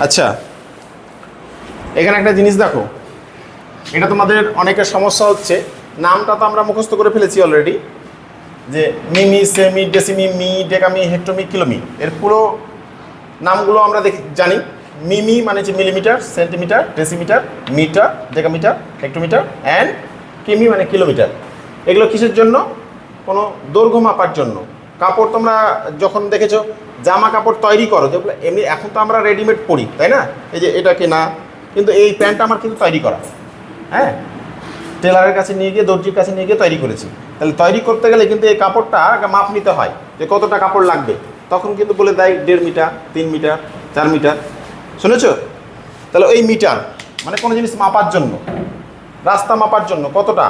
আচ্ছা এখানে একটা জিনিস দেখো। এটা তোমাদের অনেকের সমস্যা হচ্ছে। নামটা তো আমরা মুখস্থ করে ফেলেছি অলরেডি যে মিমি, সেমি, ডেসিমি, মি, ডেকামি, হেক্টোমি, কিলোমি। এর পুরো নামগুলো আমরা দেখি, জানি। মিমি মানে হচ্ছে millimetre centimetre decimetre metre decametre hectometre and কিমি মানে কিলোমিটার। এগুলো কিসের জন্য? কোনো দৈর্ঘ্য মাপার জন্য। কাপড় তোমরা যখন দেখেছ, জামা কাপড় তৈরি করো যেগুলো এমনি এখন তো আমরা রেডিমেড পরি তাই না? এই যে এটা কেনা, কিন্তু এই প্যান্ট আমার কিন্তু তৈরি করা। হ্যাঁ? টেলারের কাছে নিয়ে গিয়ে, দর্জির কাছে নিয়ে গিয়ে তৈরি করেছি। তাহলে তৈরি করতে গেলে কিন্তু এই কাপড়টা মাপ নিতে হয়, যে কতটা কাপড় লাগবে। তখন কিন্তু বলে দেয় দেড় মিটার, তিন মিটার, চার মিটার। শুনেছো? তাহলে ওই মিটার মানে কোনো জিনিস মাপার জন্য, রাস্তা মাপার জন্য কতটা?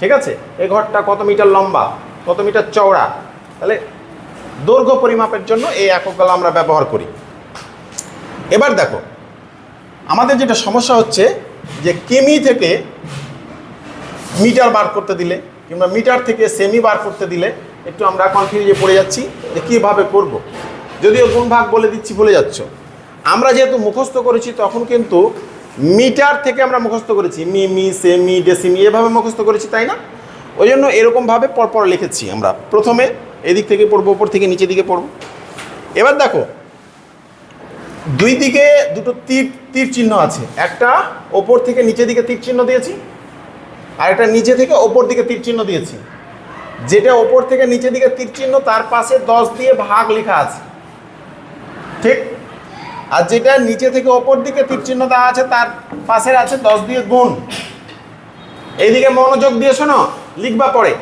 ঠিক আছে? এই ঘরটা কত মিটার লম্বা, কত মিটার চওড়া তাহলে দৈর্ঘ্য পরিমাপের জন্য এই এককগুলো আমরা ব্যবহার করি। এবার দেখো, আমাদের যেটা সমস্যা হচ্ছে যে কিমি থেকে মিটার বার করতে দিলে কিংবা মিটার থেকে সেমি বার করতে দিলে একটু আমরা কনফিউজে পড়ে যাচ্ছি যে কীভাবে করব। যদিও গুণ ভাগ বলে দিচ্ছি বলে যাচ্ছ। আমরা যেহেতু মুখস্থ করেছি, তখন কিন্তু মিটার থেকে আমরা মুখস্থ করেছি। মি মি সেমি ডেসিমি, এভাবে মুখস্থ করেছি, তাই না? ওই জন্য এরকমভাবে পরপর লিখেছি আমরা। প্রথমে এদিক থেকে পড়ব, ওপর থেকে নিচের দিকে পড়ব। এবার দেখো, দুই দিকে দুটো তীর তীর চিহ্ন আছে। একটা ওপর থেকে নিচের দিকে তীর চিহ্ন দিয়েছি, আর একটা নিচে থেকে ওপর দিকে তীর চিহ্ন দিয়েছি। যেটা ওপর থেকে নিচের দিকে তীর চিহ্ন, তার পাশে দশ দিয়ে ভাগ লেখা আছে। ঠিক? আর যেটা নিচে থেকে ওপর দিকে তীর চিহ্ন দেওয়া আছে, তার পাশের আছে দশ দিয়ে গুণ। এইদিকে মনোযোগ দিয়ে শোনো, লিখবা পরে।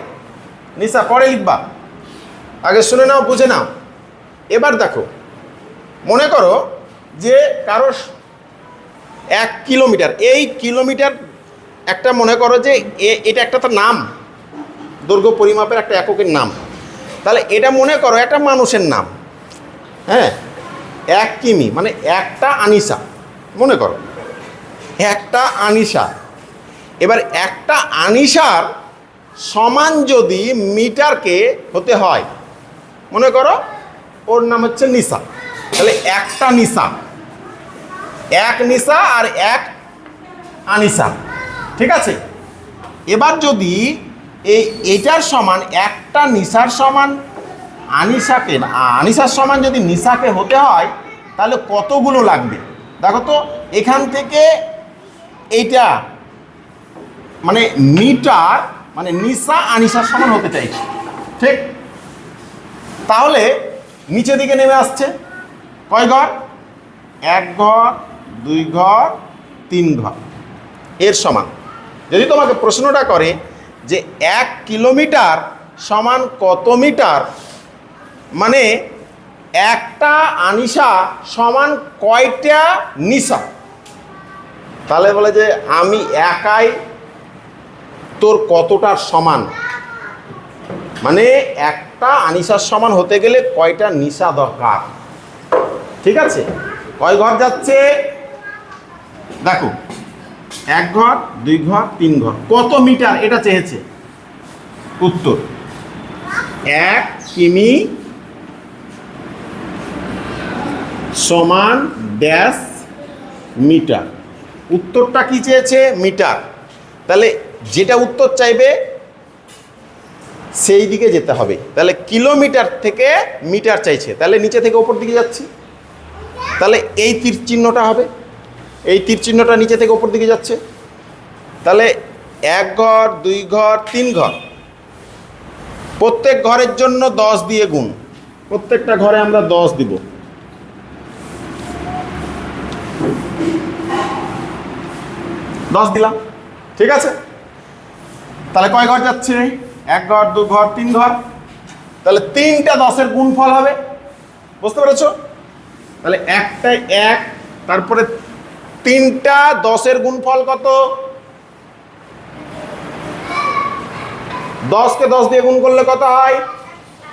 নিশা পরে লিখবা। আগে শুনে নাও, বুঝে নাও। এবার দেখো, মনে করো যে কারও এক কিলোমিটার, এই কিলোমিটার একটা মনে করো যে এটা একটা তার নাম, দৈর্ঘ্য পরিমাপের একটা এককের নাম। তাহলে এটা মনে করো একটা মানুষের নাম হ্যাঁ? এক কিমি মানে একটা আনিসা, মনে করো। একটা আনিসা। এবার একটা আনিসার সমান যদি মিটারকে হতে হয় মনে করো, ওর নাম হচ্ছে নিসা। তাহলে একটা নিসা। এক নিসা আর এক আনিসা। ঠিক আছে? এবার যদি এই এটার সমান, একটা নিসার সমান, আনিসাকে, আনিসার সমান যদি নিসাকে হতে হয়, তাহলে কতগুলো লাগবে? দেখো তো, এখান থেকে এইটা মানে মিটার মানে নিসা, আনিসার সমান হতে চাইছে। ঠিক? তাহলে নিচে দিকে নেমে আসছে। কয় ঘর? এক ঘর, দুই ঘর, তিন ঘর। এর সমান। যদি তোমাকে প্রশ্নটা করে যে এক কিলোমিটার সমান কত মিটার মানে একটা আনিসা সমান কয়টা নিশা তাহলে বলে যে আমি একাই তোর কতটার সমান? মানে একটা আনিসার সমান হতে গেলে কয়টা নিশা দরকার? ঠিক আছে? কয় ঘর যাচ্ছে? দেখো, এক ঘর, দুই ঘর, তিন ঘর। কত মিটার? এটা চেয়েছে। উত্তর। এক কিমি সমান ড্যাশ মিটার। উত্তরটা কি চেয়েছে? মিটার। তাহলে যেটা উত্তর চাইবে সেই দিকে যেতে হবে। তাহলে কিলোমিটার থেকে মিটার চাইছে। তাহলে নিচে থেকে ওপর দিকে যাচ্ছি। তাহলে এই তীর চিহ্নটা হবে। এই তীর চিহ্নটা নিচে থেকে ওপর দিকে যাচ্ছে। তাহলে এক ঘর, দুই ঘর, তিন ঘর। প্রত্যেক ঘরের জন্য দশ দিয়ে গুণ। প্রত্যেকটা ঘরে আমরা দশ দিব। দশ দিলাম। ঠিক আছে? তাহলে কয় ঘর যাচ্ছে? এক ঘর, দু ঘর, তিন ঘর, তাহলে তিনটা দশের গুণফল হবে। বুঝতে পেরেছ? তাহলে একটাই এক, তারপরে তিনটা দশের গুণফল কত? দশকে দশ দিয়ে গুণ করলে কত হয়?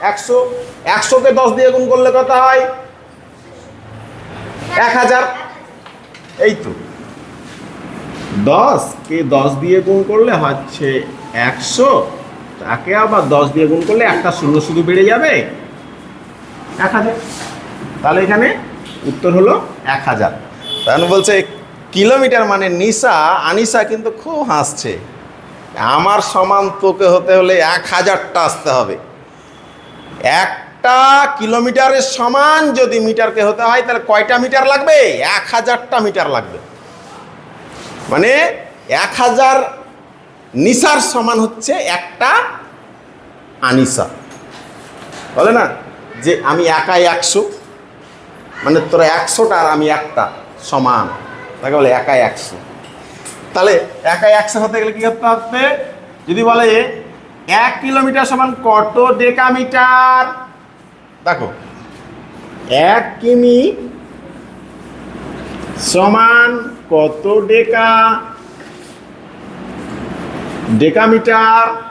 একশো। একশোকে দশ দিয়ে গুণ করলে কত হয়? এক হাজার। এই তো। দশকে দশ দিয়ে গুণ করলে হচ্ছে একশো। তাকে আবার দশ দিয়ে গুণ করলে একটা শূন্য শুধু বেড়ে যাবে এক হাজার। তাহলে এখানে উত্তর হলো এক হাজার। তখন বলছে, কিলোমিটার মানে নিশা আনিসা কিন্তু খুব হাসছে। আমার সমান তোকে হতে হলে এক হাজারটা আসতে হবে। একটা কিলোমিটারের সমান যদি মিটারকে হতে হয়, তাহলে কয়টা মিটার লাগবে? এক হাজারটা মিটার লাগবে। মানে এক হাজার নিশার সমান হচ্ছে একটা আনিসা। বলে না? যে আমি একাই একশো। মানে তোরা একশোটা আর আমি একটা সমান। তাকে বলে একাই একশো। তাহলে একাই একশো হতে গেলে কি করতে হবে? যদি বলে এক কিলোমিটার সমান কত ডেকামিটার? দেখো, এক কিমি সমান কত ডেকা? ডেকামিটার।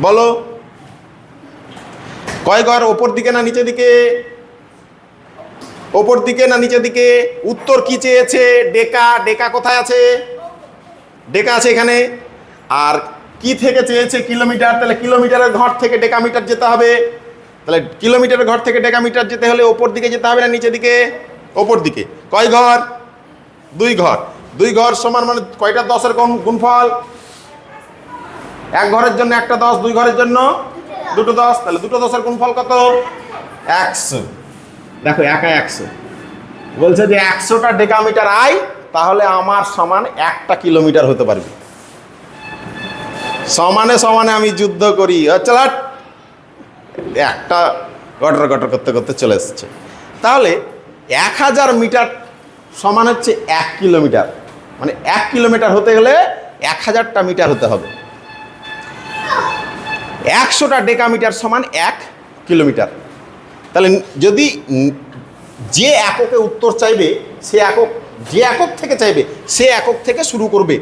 বলো। কয় ঘর, ওপর দিকে না নিচের দিকে? ওপর দিকে না নিচের দিকে? উত্তর কি চেয়েছে? ডেকা ডেকা কোথায় আছে? ডেকা আছে এখানে। আর কি থেকে চেয়েছে কিলোমিটার? তাহলে কিলোমিটারের ঘর থেকে ডেকামিটার যেতে হবে। তাহলে কিলোমিটারের ঘর থেকে ডেকামিটার যেতে হলে ওপর দিকে যেতে হবে না নিচের দিকে? ওপর দিকে। কয় ঘর? দুই ঘর। দুই ঘর সমান মানে কয়টা? দশের গুণ গুণফল। এক ঘরের জন্য একটা দশ, দুই ঘরের জন্য দুটো দশ, তাহলে দুটো দশের গুণফল কত? একশো। দেখো, একা একশো। বলছে যে একশোটা ডেকামিটার আই, তাহলে আমার সমান একটা কিলোমিটার হতে পারবে। সমানে সমানে আমি যুদ্ধ করি। চল। একটা গটর গটর করতে করতে চলে এসছে। তাহলে এক হাজার মিটার সমান হচ্ছে এক কিলোমিটার। মানে এক কিলোমিটার হতে গেলে এক হাজারটা মিটার হতে হবে। একশোটা ডেকামিটার সমান এক কিলোমিটার। তাহলে যদি যে এককে উত্তর চাইবে, সে একক, যে একক থেকে চাইবে, সে একক থেকে শুরু করবে।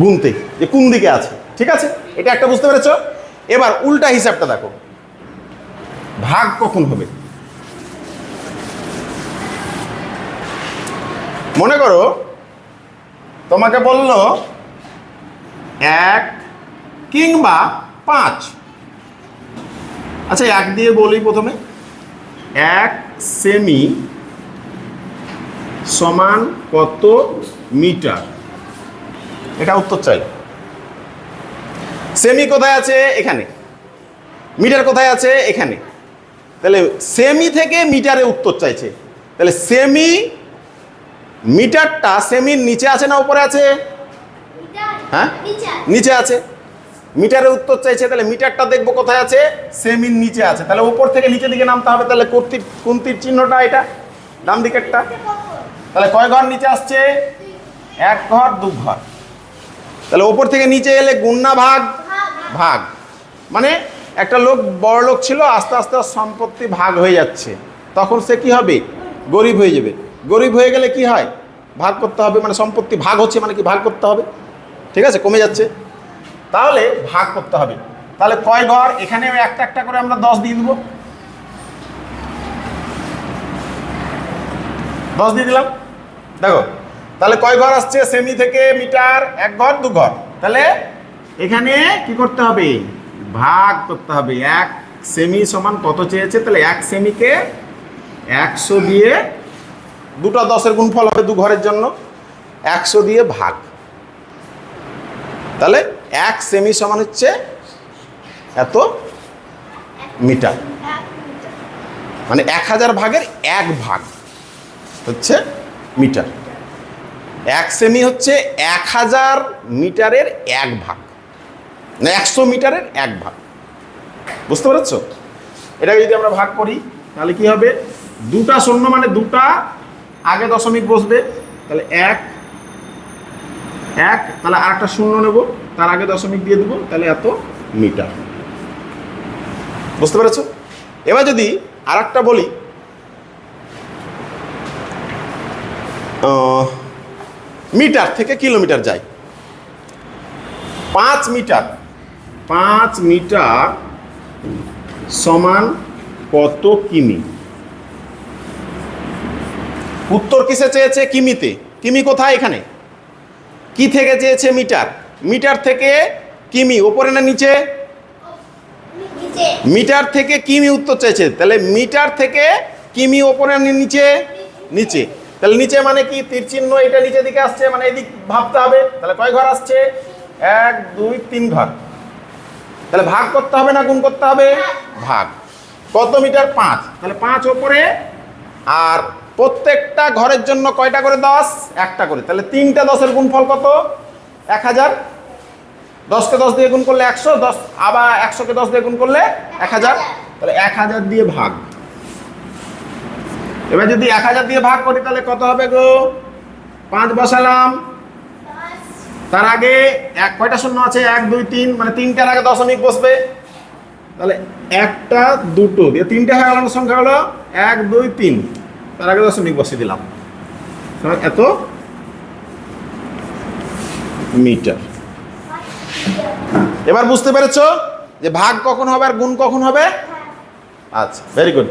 গুনতে, যে কোন দিকে আছে, ঠিক আছে? এটা একটা বুঝতে পেরেছ? এবার উল্টা হিসাবটা দেখো। ভাগ কখন হবে? মনে করো, তোমাকে বলল, এক কিংবা পাঁচ। আচ্ছা এক দিয়ে বলি প্রথমে। এক সেমি সমান কত মিটার? এটা উত্তর চাই। সেমি কোথায় আছে? এখানে। মিটার কোথায় আছে? এখানে। তাহলে সেমি থেকে মিটারে উত্তর চাইছে। তাহলে সেমি মিটারটা সেমির নিচে আছে না উপরে আছে? হ্যাঁ? নিচে আছে। মিটারে উত্তর চাইছে, তাহলে মিটারটা দেখব কোথায় আছে? সেমির নিচে আছে। তাহলে উপর থেকে নিচের দিকে নামতে হবে, তাহলে কর্তির, কুন্তির চিহ্নটা এটা, ডান দিকেরটা। তাহলে কয় ঘর নিচে আসছে? এক ঘর, দু ঘর। তাহলে ওপর থেকে নিচে এলে গুন্না ভাগ ভাগ। মানে একটা লোক, বড় লোক ছিল, আস্তে আস্তে সম্পত্তি ভাগ হয়ে যাচ্ছে। তখন সে কি হবে? গরিব হয়ে যাবে। গরিব হয়ে গেলে কি হয়? ভাগ করতে হবে মানে সম্পত্তি ভাগ হচ্ছে মানে কি ভাগ করতে হবে? ঠিক আছে, কমে যাচ্ছে। তাহলে ভাগ করতে হবে। তাহলে কয় ঘর? এখানে একটা একটা করে আমরা দশ দিয়ে দেবো। দশ দিয়ে দিলাম। দেখো, তাহলে কয় ঘর আসছে? সেমি থেকে মিটার, এক ঘর, দু ঘর। তাহলে এখানে কি করতে হবে? ভাগ করতে হবে। এক সেমি সমান কত চেয়েছে? তাহলে এক সেমিকে একশো দিয়ে দুটো দশের গুণফল হবে দু ঘরের জন্য। একশো দিয়ে ভাগ। তাহলে এক সেমি সমান হচ্ছে এত মিটার। মানে এক হাজার ভাগের এক ভাগ হচ্ছে মিটার। এক সেমি হচ্ছে এক হাজার মিটারের এক ভাগ। মানে একশো মিটারের এক ভাগ। বুঝতে পেরেছ? এটাকে যদি আমরা ভাগ করি, তাহলে কি হবে? দুটা শূন্য মানে দুটা আগে দশমিক বসবে। তাহলে এক এক, তাহলে আর একটা শূন্য নেব। তার আগে দশমিক দিয়ে দেবো, তাহলে এত মিটার। বুঝতে পেরেছ? এবার যদি আর একটা বলি মিটার থেকে কিলোমিটার যায়। পাঁচ মিটার। পাঁচ মিটার সমান কত কিমি? উত্তর কিসে চেয়েছে? কিমিতে। কিমি কোথায় এখানে? কি থেকে চেয়েছে মিটার? মিটার থেকে কিমি, ওপরে না নিচে? মিটার থেকে কিমি উত্তর চাইছে তাহলে মিটার থেকে কিমি ওপরে নিচে? নিচে। তাহলে নিচে মানে কি? তীর চিহ্ন এটা নিচে দিকে আসছে মানে এদিক ভাবতে হবে। তাহলে কয় ঘর আসছে? এক, দুই, তিন ঘর। তাহলে ভাগ করতে হবে না গুণ করতে হবে? ভাগ। কত মিটার? পাঁচ। তাহলে পাঁচ ওপরে আর প্রত্যেকটা ঘরের জন্য কয়টা করে দশ? একটা করে। তাহলে তিনটা দশের গুণফল কত? এক হাজার। দশকে দশ দিয়ে গুণ করলে একশো, দশ, আবার একশোকে দশ দিয়ে গুণ করলে এক হাজার। তাহলে এক হাজার দিয়ে ভাগ। এবার যদি এক হাজার দিয়ে ভাগ করি, তাহলে কত হবে গো? পাঁচ বসালাম। তার আগে এক, কয়টা শূন্য আছে? এক, দুই, তিন মানে তিনটার আগে দশমিক বসবে। তাহলে একটা, দুটো, দিয়ে তিনটে হয়ে গেল সংখ্যা হলো এক, দুই, তিন। তার আগে দশমিক বসিয়ে দিলাম। সমান এত মিটার। এবার বুঝতে পেরেছ যে ভাগ কখন হবে আর গুণ কখন হবে? আচ্ছা ভেরি গুড